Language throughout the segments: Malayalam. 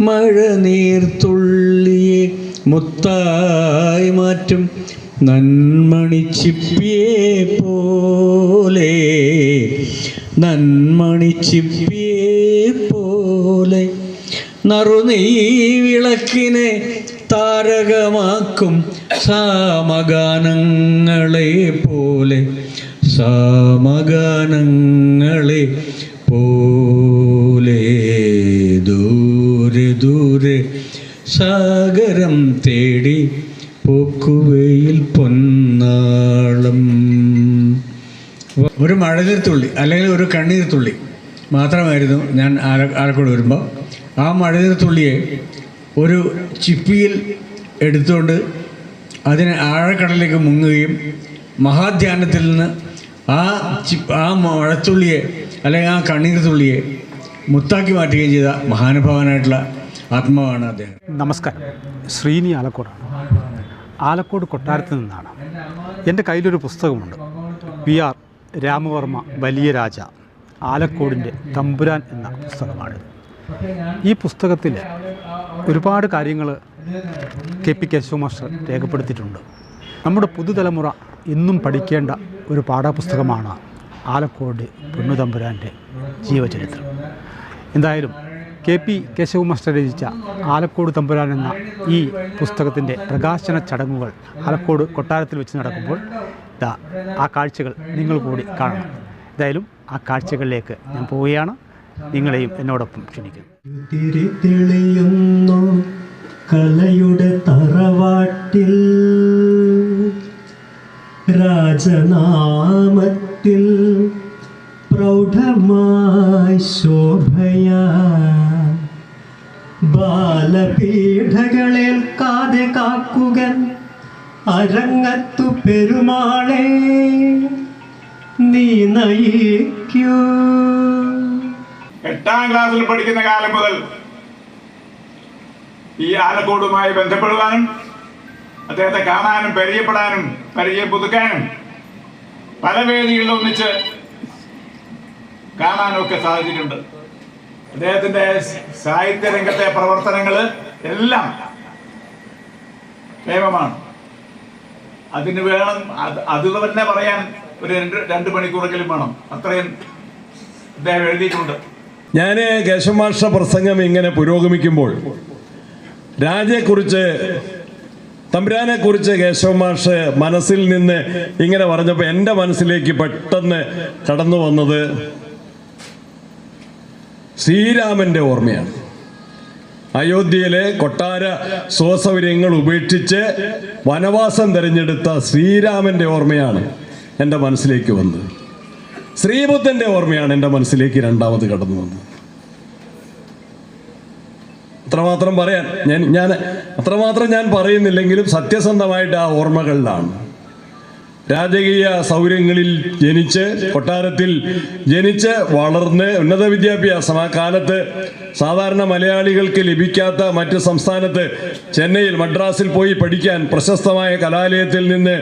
മഴനീർത്തുള്ളിയെ മുത്തായി മാറ്റും. നന്മണിച്ചിപ്പിയെ പോലെ നന്മണിച്ചിപ്പിയെ പോലെ. നറുനീ വിളക്കിനെ താരകമാക്കും സാമഗാനങ്ങളെ പോലെ സാമഗാനങ്ങളെ പോലെ. ദൂരെ സാഗരം തേടി പോക്കുവയിൽ പൊന്നാളം. ഒരു മഴനീർത്തുള്ളി അല്ലെങ്കിൽ ഒരു കണ്ണീർത്തുള്ളി മാത്രമായിരുന്നു ഞാൻ ആല ആലക്കോട് വരുമ്പോൾ ആ മഴനീർത്തുള്ളിയെ ഒരു ചിപ്പിയിൽ എടുത്തുകൊണ്ട് അതിനെ ആഴക്കടലിലേക്ക് മുങ്ങുകയും മഹാധ്യാനത്തിൽ നിന്ന് ആ ചി ആ മഴത്തുള്ളിയെ അല്ലെങ്കിൽ ആ കണ്ണീർത്തുള്ളിയെ മുത്താക്കി മാറ്റുകയും ചെയ്ത മഹാനുഭാവനായിട്ടുള്ള ആത്മാവാണ് അദ്ദേഹം. നമസ്കാരം. ശ്രീനി ആലക്കോടാണ്. ആലക്കോട് കൊട്ടാരത്തിൽ നിന്നാണ്. എന്റെ കയ്യിലൊരു പുസ്തകമുണ്ട്. പി ആർ രാമവർമ്മ വലിയ രാജ ആലക്കോടിന്റെ തമ്പുരാൻ എന്ന പുസ്തകമാണ്. ഈ പുസ്തകത്തിൽ ഒരുപാട് കാര്യങ്ങൾ കെ പി കേശവ മാസ്റ്റർ രേഖപ്പെടുത്തിയിട്ടുണ്ട്. നമ്മുടെ പുതുതലമുറ ഇന്നും പഠിക്കേണ്ട ഒരു പാഠപുസ്തകമാണ് ആലക്കോട് പൊന്നുതമ്പുരാന്റെ ജീവചരിത്രം. എന്തായാലും കെ പി കേശവ മാസ്റ്റർ രചിച്ച ആലക്കോട് തമ്പുരാൻ എന്ന ഈ പുസ്തകത്തിന്റെ പ്രകാശന ചടങ്ങുകൾ ആലക്കോട് കൊട്ടാരത്തിൽ വെച്ച് നടക്കുമ്പോൾ ഇതാ ആ കാഴ്ചകൾ നിങ്ങൾ കൂടി കാണണം. എന്തായാലും ആ കാഴ്ചകളിലേക്ക് ഞാൻ പോവുകയാണ്. നിങ്ങളെയും എന്നോടൊപ്പം ക്ഷണിക്കുന്നു. കലയുടെ തറവാട്ടിൽ. രാജനാമത്തിൽ പ്രൗഢമായി ശോഭയ ബാലപീഠകളേൽക്കാതെ കാക്കുകൻ അരങ്ങത്തു പെരുമാളെ നീ നയിക്കൂ. എട്ടാം ക്ലാസ്സിൽ പഠിക്കുന്ന കാലം മുതൽ ഈ ആലക്കോടുമായി ബന്ധപ്പെടുവാനും അദ്ദേഹത്തെ കാണാനും പരിചയപ്പെടാനും പരിചയം പുതുക്കാനും പല വേദികളിൽ ഒന്നിച്ച് ഒക്കെ സാധിച്ചിട്ടുണ്ട്. അദ്ദേഹത്തിന്റെ സാഹിത്യ രംഗത്തെ പ്രവർത്തനങ്ങൾ എല്ലാം ക്ഷേമമാണ് അതിന് വേണം അത് തന്നെ പറയാൻ ഒരു രണ്ട് മണിക്കൂറെങ്കിലും വേണം. അത്രയും അദ്ദേഹം എഴുതിയിട്ടുണ്ട്. ഞാൻ കേശവമാഷ പ്രസംഗം ഇങ്ങനെ പുരോഗമിക്കുമ്പോൾ രാജയെക്കുറിച്ച് തമ്പുരാനെ കുറിച്ച് കേശവമാഷ് മനസ്സിൽ നിന്ന് ഇങ്ങനെ പറഞ്ഞപ്പോൾ എന്റെ മനസ്സിലേക്ക് പെട്ടെന്ന് കടന്നു വന്നത് ശ്രീരാമന്റെ ഓർമ്മയാണ്. അയോധ്യയിലെ കൊട്ടാര സ്വസൗകര്യങ്ങൾ ഉപേക്ഷിച്ച് വനവാസം തിരഞ്ഞെടുത്ത ശ്രീരാമന്റെ ഓർമ്മയാണ് എന്റെ മനസ്സിലേക്ക് വന്നത്. ശ്രീബുദ്ധന്റെ ഓർമ്മയാണ് എന്റെ മനസ്സിലേക്ക് രണ്ടാമത് കടന്നു വന്നത്. അത്രമാത്രം പറയാൻ ഞാൻ ഞാൻ അത്രമാത്രം ഞാൻ പറയുന്നില്ലെങ്കിലും സത്യസന്ധമായിട്ട് ആ ഓർമ്മകളിലാണ്. രാജകീയ സൗകര്യങ്ങളിൽ ജനിച്ച് കൊട്ടാരത്തിൽ ജനിച്ച് വളർന്ന് ഉന്നത വിദ്യാഭ്യാസം. ആ കാലത്ത് സാധാരണ മലയാളികൾക്ക് ലഭിക്കാത്ത മറ്റ് സംസ്ഥാനത്ത് ചെന്നൈയിൽ മദ്രാസിൽ പോയി പഠിക്കാൻ പ്രശസ്തമായ കലാലയത്തിൽ നിന്ന്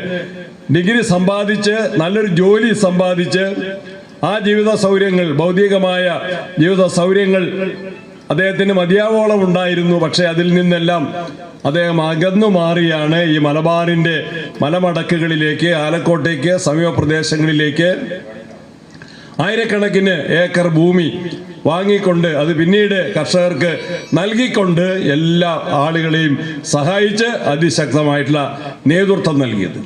ഡിഗ്രി സമ്പാദിച്ച് നല്ലൊരു ജോലി സമ്പാദിച്ച് ആ ജീവിത സൗകര്യങ്ങൾ ഭൗതികമായ ജീവിത സൗകര്യങ്ങൾ അദ്ദേഹത്തിന് മതിയാവോളം ഉണ്ടായിരുന്നു. പക്ഷേ അതിൽ നിന്നെല്ലാം അദ്ദേഹം അകന്നു മാറിയാണ് ഈ മലബാറിന്റെ മലമടക്കുകളിലേക്ക് ആലക്കോട്ടേക്ക് സമീപ പ്രദേശങ്ങളിലേക്ക് ആയിരക്കണക്കിന് ഏക്കർ ഭൂമി വാങ്ങിക്കൊണ്ട് അത് പിന്നീട് കർഷകർക്ക് നൽകിക്കൊണ്ട് എല്ലാ ആളുകളെയും സഹായിച്ച് അതിശക്തമായിട്ടുള്ള നേതൃത്വം നൽകിയത്.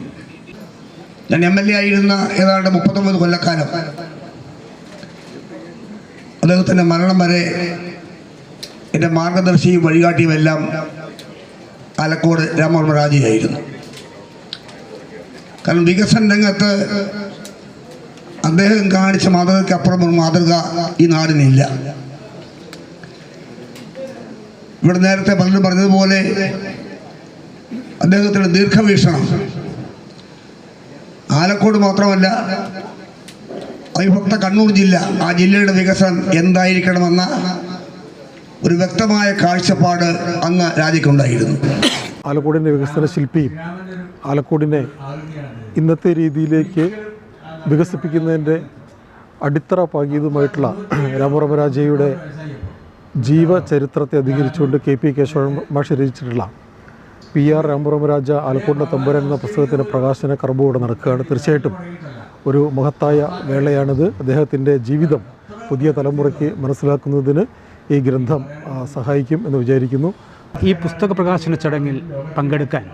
ഞാൻ എം എൽ എ ആയിരുന്ന ഏതാണ്ട് മുപ്പത്തൊമ്പത് കൊല്ലക്കാലം അദ്ദേഹത്തിന്റെ മരണം വരെ എന്റെ മാർഗദർശിയും വഴികാട്ടിയും എല്ലാം ആലക്കോട് രാമവർമ്മ രാജയായിരുന്നു കാരണം വികസന രംഗത്ത് അദ്ദേഹം കാണിച്ച മാതൃകയ്ക്ക് അപ്പുറം ഒരു മാതൃക ഈ നാടിനില്ല. ഇവിടെ നേരത്തെ പലരും പറഞ്ഞതുപോലെ അദ്ദേഹത്തിന്റെ ദീർഘവീക്ഷണം ആലക്കോട് മാത്രമല്ല അവിഭക്ത കണ്ണൂർ ജില്ല ആ ജില്ലയുടെ വികസനം എന്തായിരിക്കണമെന്ന ഒരു വ്യക്തമായ കാഴ്ചപ്പാട് അന്ന് രാജ്യക്കുണ്ടായിരുന്നു. ആലക്കോടിന്റെ വികസന ശില്പിയും ആലക്കോടിനെ ഇന്നത്തെ രീതിയിലേക്ക് വികസിപ്പിക്കുന്നതിന്റെ അടിത്തറ പാകിയതുമായിട്ടുള്ള രാജയുടെ ജീവചരിത്രത്തെ അധികരിച്ചുകൊണ്ട് കെ പി കേശവൻ മാഷ് രചിച്ചിട്ടുള്ള പി ആർ രാമപുരമരാജ ആലക്കോടിന്റെ തമ്പുരൻ എന്ന പുസ്തകത്തിന്റെ പ്രകാശന കർമ്മം നടക്കുകയാണ്. തീർച്ചയായിട്ടും ഒരു മഹത്തായ വേളയാണിത്. അദ്ദേഹത്തിന്റെ ജീവിതം പുതിയ തലമുറയ്ക്ക് മനസ്സിലാക്കുന്നതിന് ഈ ഗ്രന്ഥം സഹായിക്കും എന്ന് വിചാരിക്കുന്നു. ഈ പുസ്തക പ്രകാശന ചടങ്ങിൽ പങ്കെടുക്കാൻ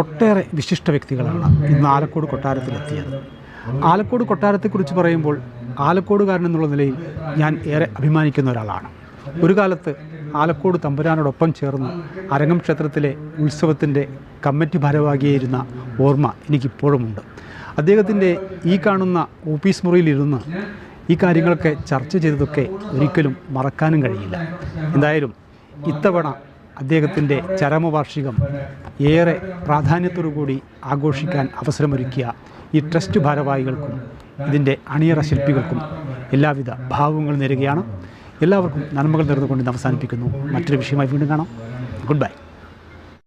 ഒട്ടേറെ വിശിഷ്ട വ്യക്തികളാണ് ഇന്ന് ആലക്കോട് കൊട്ടാരത്തിലെത്തിയത്. ആലക്കോട് കൊട്ടാരത്തെക്കുറിച്ച് പറയുമ്പോൾ ആലക്കോടുകാരൻ എന്നുള്ള നിലയിൽ ഞാൻ ഏറെ അഭിമാനിക്കുന്ന ഒരാളാണ്. ഒരു കാലത്ത് ആലക്കോട് തമ്പുരാനോടൊപ്പം ചേർന്ന് അരങ്ങം ക്ഷേത്രത്തിലെ ഉത്സവത്തിന്റെ കമ്മിറ്റി ഭാരവാഹിയായിരുന്ന ഓർമ്മ എനിക്കിപ്പോഴുമുണ്ട്. അദ്ദേഹത്തിന്റെ ഈ കാണുന്ന ഓഫീസ് മുറിയിലിരുന്ന് ഈ കാര്യങ്ങളൊക്കെ ചർച്ച ചെയ്തതൊക്കെ ഒരിക്കലും മറക്കാനും കഴിയില്ല. എന്തായാലും ഇത്തവണ അദ്ദേഹത്തിന്റെ ചരമവാർഷികം ഏറെ പ്രാധാന്യത്തോടു കൂടി ആഘോഷിക്കാൻ അവസരമൊരുക്കിയ ഈ ട്രസ്റ്റ് ഭാരവാഹികൾക്കും ഇതിന്റെ അണിയറ ശില്പികൾക്കും എല്ലാവിധ ഭാവങ്ങളും നേരുകയാണ്. എല്ലാവർക്കും നന്മകൾ നേർന്നുകൊണ്ട് അവസാനിപ്പിക്കുന്നു. മറ്റൊരു വിഷയമായി വീണ്ടും കാണാം. Good bye